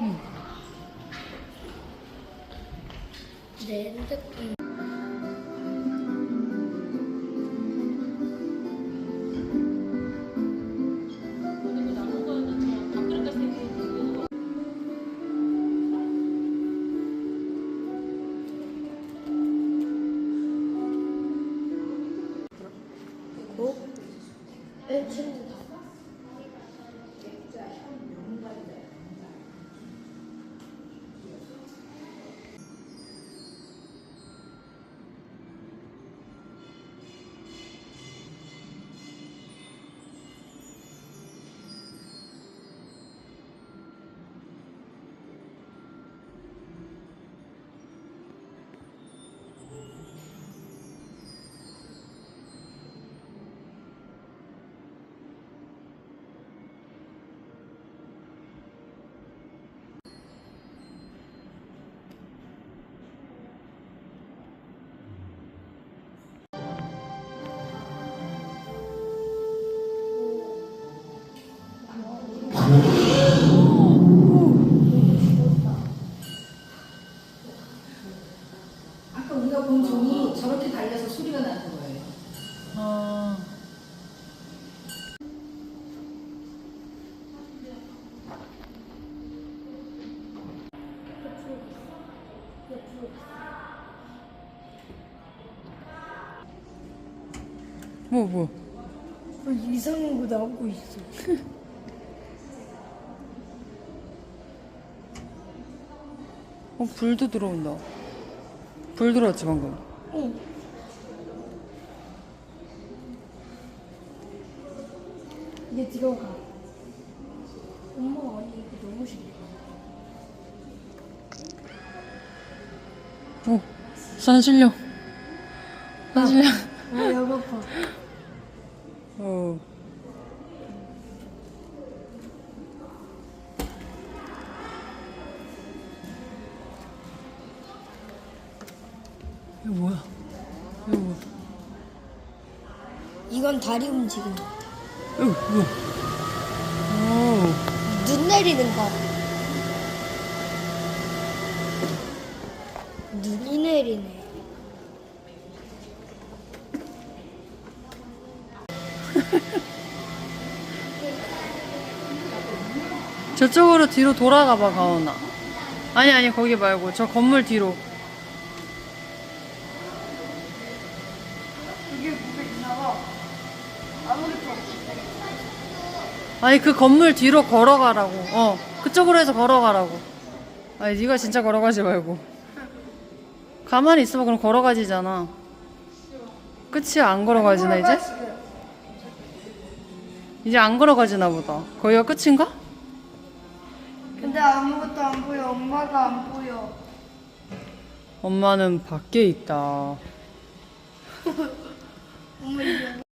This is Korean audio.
응. 내 핸드폰. Argentina. 우리가 본 종이 저렇게 달려서 소리가 나는 거예요. 아. 뭐, 뭐. 어, 이상한 거 나오고 있어. 어, 불도 들어온다. 불 들어왔지, 방금. 응. 이게 들어가. 엄마 아니 이거 너무 싫어. 오, 산신령. 산신령. 이거 뭐야? 이거 뭐야? 이건 다리 움직임. 이거 뭐야? 오. 눈 내리는 거. 눈이 내리네. 저쪽으로 뒤로 돌아가 봐, 가온아. 아니, 아니, 거기 말고. 저 건물 뒤로. 이게 뭐가 있나 봐. 아니, 그 건물 뒤로 걸어가라고. 어, 그쪽으로 해서 걸어가라고. 아니, 네가 진짜 걸어가지 말고. 가만히 있으면 그럼 걸어가지잖아. 끝이 안 걸어가지나, 이제? 이제 안 걸어가지나 보다. 거기가 끝인가? 근데 아무것도 안 보여. 엄마가 안 보여. 엄마는 밖에 있다. 엄마 이거